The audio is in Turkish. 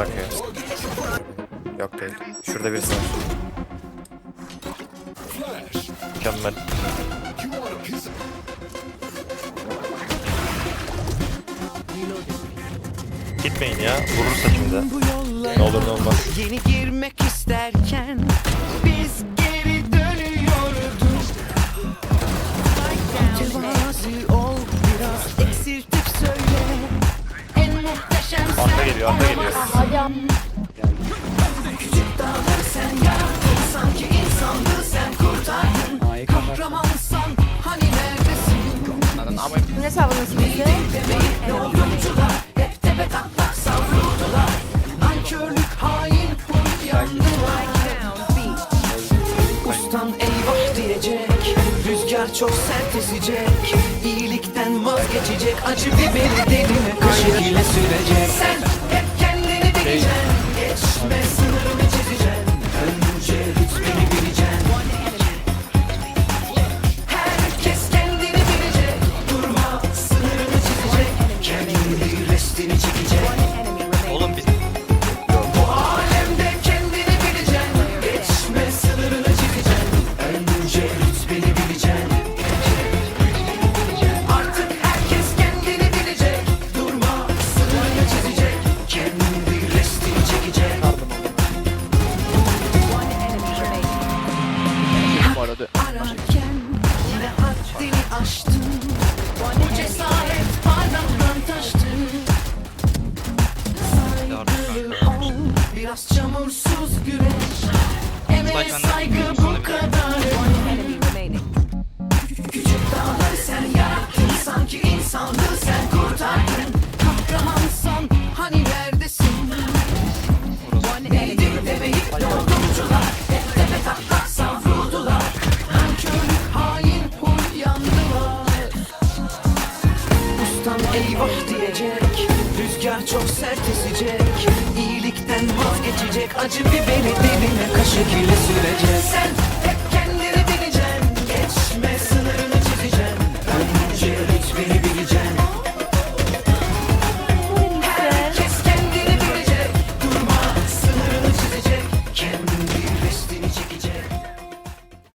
bakıyor. Yok değil. Şurada birisi var. Mükemmel. Gitmeyin ya. Vurursa şimdi. Ne olur ne olmaz. Yeni girmek isterken biz Arka geliyor, arka geliyor. Küçük dağları sen yarattın sanki insanlığı sen kurtardın. Kahramansan hani neredesin? Ne savunursun bize? Rüzgar çok sert esecek İyilikten vazgeçecek. Acı biberi derine kaşık ile sürecek. Sen hep kendini bileceksin Geçme sınırını haddini aştın Bu cesaret parmaktan taştı. Saygılı ol biraz çamursuz güreş. Emeğe saygı bu kadar eyvah diyecek Rüzgar çok sert esecek. İyilikten vazgeçecek Acı biberi diline kaşık ile sürecek. Sen